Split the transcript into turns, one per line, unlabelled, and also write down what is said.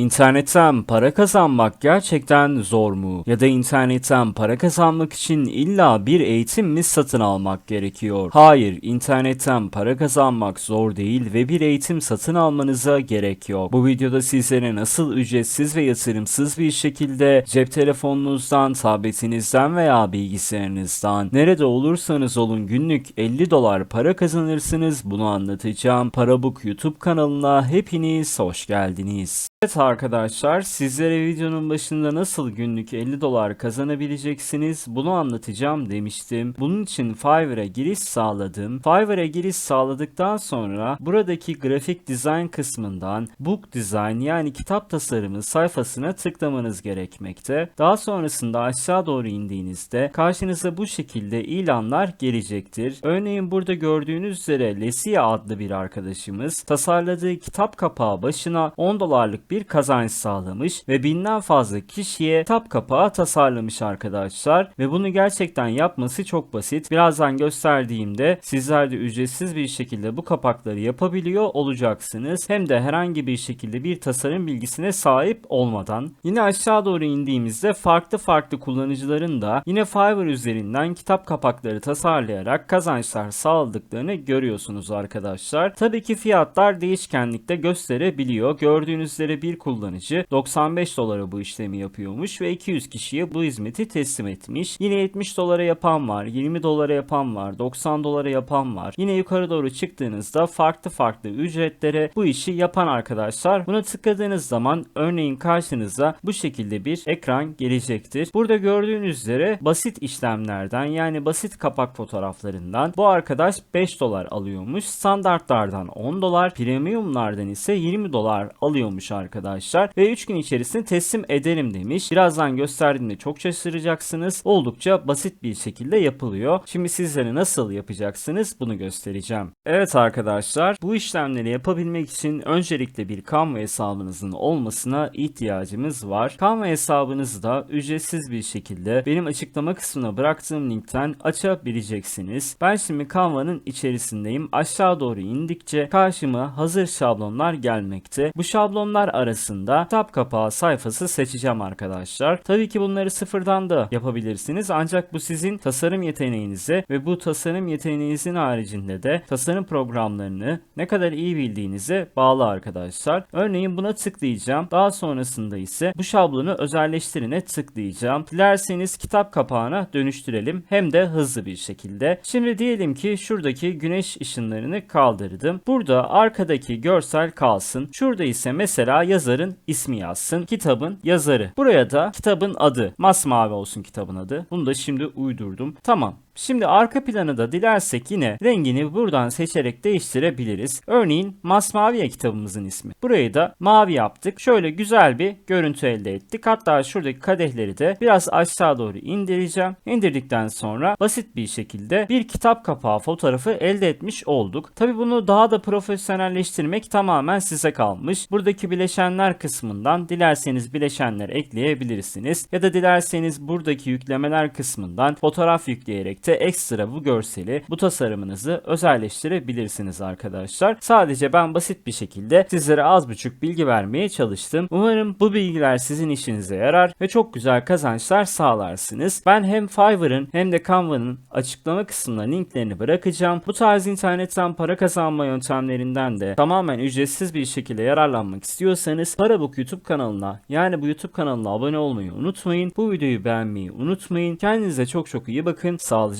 İnternetten para kazanmak gerçekten zor mu? Ya da internetten para kazanmak için illa bir eğitim mi satın almak gerekiyor? Hayır, internetten para kazanmak zor değil ve bir eğitim satın almanıza gerek yok. Bu videoda sizlere nasıl ücretsiz ve yatırımsız bir şekilde cep telefonunuzdan, tabletinizden veya bilgisayarınızdan nerede olursanız olun günlük 50 dolar para kazanırsınız bunu anlatacağım. Parabook YouTube kanalına hepiniz hoş geldiniz. Evet arkadaşlar sizlere videonun başında nasıl günlük 50 dolar kazanabileceksiniz bunu anlatacağım demiştim. Bunun için Fiverr'a giriş sağladım. Fiverr'a giriş sağladıktan sonra buradaki grafik dizayn kısmından book design yani kitap tasarımı sayfasına tıklamanız gerekmekte. Daha sonrasında aşağı doğru indiğinizde karşınıza bu şekilde ilanlar gelecektir. Örneğin burada gördüğünüz üzere Lesia adlı bir arkadaşımız tasarladığı kitap kapağı başına 10 dolarlık bir kazanç sağlamış ve binden fazla kişiye kitap kapağı tasarlamış arkadaşlar ve bunu gerçekten yapması çok basit. Birazdan gösterdiğimde sizler de ücretsiz bir şekilde bu kapakları yapabiliyor olacaksınız. Hem de herhangi bir şekilde bir tasarım bilgisine sahip olmadan. Yine aşağı doğru indiğimizde farklı farklı kullanıcıların da yine Fiverr üzerinden kitap kapakları tasarlayarak kazançlar sağladıklarını görüyorsunuz arkadaşlar. Tabii ki fiyatlar değişkenlikte gösterebiliyor. Gördüğünüz üzere bir kullanıcı 95 dolara bu işlemi yapıyormuş ve 200 kişiye bu hizmeti teslim etmiş. Yine 70 dolara yapan var, 20 dolara yapan var, 90 dolara yapan var. Yine yukarı doğru çıktığınızda farklı farklı ücretlere bu işi yapan arkadaşlar. Buna tıkladığınız zaman örneğin karşınıza bu şekilde bir ekran gelecektir. Burada gördüğünüz üzere basit işlemlerden yani basit kapak fotoğraflarından bu arkadaş 5 dolar alıyormuş. Standartlardan 10 dolar, premiumlardan ise 20 dolar alıyormuş arkadaşlar. Ve 3 gün içerisinde teslim ederim demiş. Birazdan gösterdiğimde çok şaşıracaksınız. Oldukça basit bir şekilde yapılıyor. Şimdi sizlere nasıl yapacaksınız bunu göstereceğim. Evet arkadaşlar bu işlemleri yapabilmek için öncelikle bir Canva hesabınızın olmasına ihtiyacımız var. Canva hesabınızı da ücretsiz bir şekilde benim açıklama kısmına bıraktığım linkten açabileceksiniz. Ben şimdi Canva'nın içerisindeyim. Aşağı doğru indikçe karşıma hazır şablonlar gelmekte. Bu şablonlar arasında kitap kapağı sayfası seçeceğim arkadaşlar. Tabii ki bunları sıfırdan da yapabilirsiniz. Ancak bu sizin tasarım yeteneğinize ve bu tasarım yeteneğinizin haricinde de tasarım programlarını ne kadar iyi bildiğinize bağlı arkadaşlar. Örneğin buna tıklayacağım. Daha sonrasında ise bu şablonu özelleştirine tıklayacağım. Dilerseniz kitap kapağına dönüştürelim hem de hızlı bir şekilde. Şimdi diyelim ki şuradaki güneş ışınlarını kaldırdım. Burada arkadaki görsel kalsın. Şurada ise mesela yazarın ismi yazsın. Kitabın yazarı. Buraya da kitabın adı. Masmavi olsun kitabın adı. Bunu da şimdi uydurdum. Tamam. Şimdi arka planı da dilersek yine rengini buradan seçerek değiştirebiliriz. Örneğin Masmaviye kitabımızın ismi. Burayı da mavi yaptık. Şöyle güzel bir görüntü elde ettik. Hatta şuradaki kadehleri de biraz aşağı doğru indireceğim. İndirdikten sonra basit bir şekilde bir kitap kapağı fotoğrafı elde etmiş olduk. Tabi bunu daha da profesyonelleştirmek tamamen size kalmış. Buradaki bileşenler kısmından dilerseniz bileşenler ekleyebilirsiniz. Ya da dilerseniz buradaki yüklemeler kısmından fotoğraf yükleyerek de ekstra bu görseli, bu tasarımınızı özelleştirebilirsiniz arkadaşlar. Sadece ben basit bir şekilde sizlere az buçuk bilgi vermeye çalıştım. Umarım bu bilgiler sizin işinize yarar ve çok güzel kazançlar sağlarsınız. Ben hem Fiverr'ın hem de Canva'nın açıklama kısmına linklerini bırakacağım. Bu tarz internetten para kazanma yöntemlerinden de tamamen ücretsiz bir şekilde yararlanmak istiyorsanız Parabook YouTube kanalına yani bu YouTube kanalına abone olmayı unutmayın. Bu videoyu beğenmeyi unutmayın. Kendinize çok çok iyi bakın. Sağlıcakla